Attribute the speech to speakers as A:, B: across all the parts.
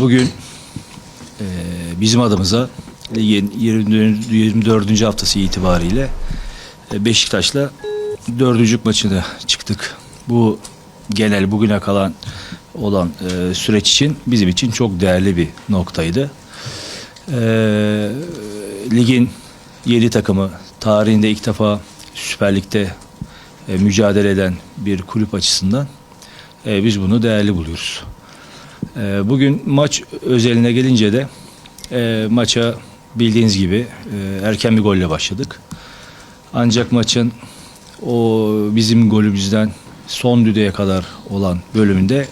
A: Bugün e, bizim adımıza ligin 24. 24. haftası itibariyle e, Beşiktaş'la dördüncük maçına çıktık. Bu genel bugüne kalan olan e, süreç için bizim için çok değerli bir noktaydı. E, ligin 7 takımı tarihinde ilk defa Süper Lig'de e, mücadele eden bir kulüp açısından e, biz bunu değerli buluyoruz. E, bugün maç özeline gelince de e, maça bildiğiniz gibi e, erken bir golle başladık. Ancak maçın o bizim golümüzden son düdüğe kadar olan bölümünde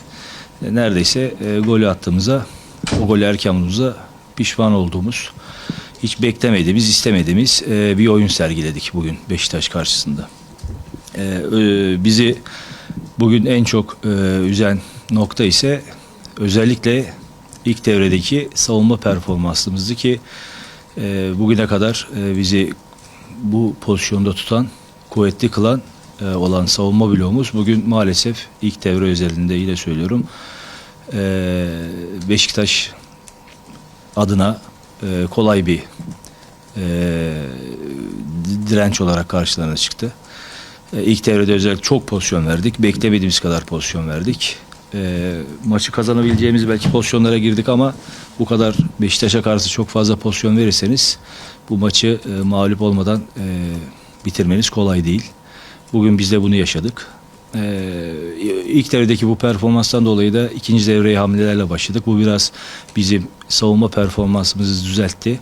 A: e, neredeyse golü attığımıza, o golü erken bulduğumuza pişman olduğumuz, hiç beklemediğimiz, istemediğimiz bir oyun sergiledik bugün Beşiktaş karşısında. Bizi bugün en çok üzen nokta ise özellikle ilk devredeki savunma performansımızdı ki e, bugüne kadar e, bizi bu pozisyonda tutan, kuvvetli kılan e, olan savunma bloğumuz bugün maalesef ilk devre özelinde yine söylüyorum e, Beşiktaş adına e, kolay bir e, direnç olarak karşılarına çıktı. E, ilk devrede özellikle çok pozisyon verdik. Beklemediğimiz kadar pozisyon verdik. E, maçı kazanabileceğimiz belki pozisyonlara girdik ama bu kadar Beşiktaş'a karşı çok fazla pozisyon verirseniz bu maçı e, mağlup olmadan e, bitirmeniz kolay değil. Bugün biz de bunu yaşadık. Ee, ilk devredeki bu performanstan dolayı da ikinci devreye hamlelerle başladık. Bu biraz bizim savunma performansımızı düzeltti.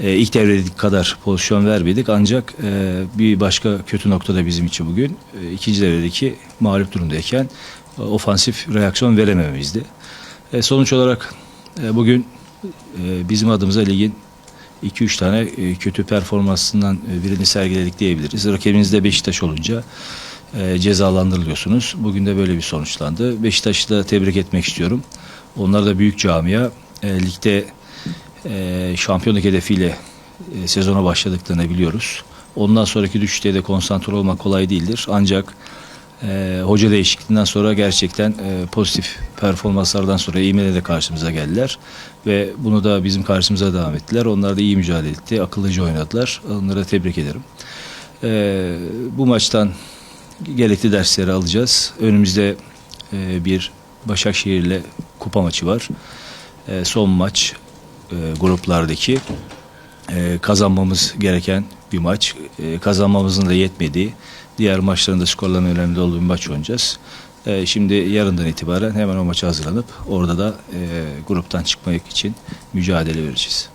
A: Ee, ilk devredeki kadar pozisyon vermedik ancak e, bir başka kötü nokta da bizim için bugün e, ikinci devredeki mağlup durumdayken ofansif reaksiyon veremememizdi. E, sonuç olarak e, bugün e, bizim adımıza ligin 2-3 tane e, kötü performansından e, birini sergiledik diyebiliriz. Rakibiniz de Beşiktaş olunca e, cezalandırılıyorsunuz. Bugün de böyle bir sonuçlandı. Beşiktaş'ı da tebrik etmek istiyorum. Onlar da büyük camia. E, ligde e, şampiyonluk hedefiyle e, sezona başladıklarını biliyoruz. Ondan sonraki düşüşte de konsantre olmak kolay değildir. Ancak e, hoca değişikliğinden sonra gerçekten e, pozitif performanslardan sonra İME'de de karşımıza geldiler. Ve bunu da bizim karşımıza devam ettiler. Onlar da iyi mücadele etti. Akıllıca oynadılar. Onları da tebrik ederim. E, bu maçtan gerekli dersleri alacağız. Önümüzde e, bir Başakşehir'le kupa maçı var. E, son maç e, gruplardaki e, kazanmamız gereken bir maç. E, kazanmamızın da yetmediği diğer maçların da skorların önemli olduğu bir maç oynayacağız. E, şimdi yarından itibaren hemen o maça hazırlanıp orada da e, gruptan çıkmak için mücadele vereceğiz.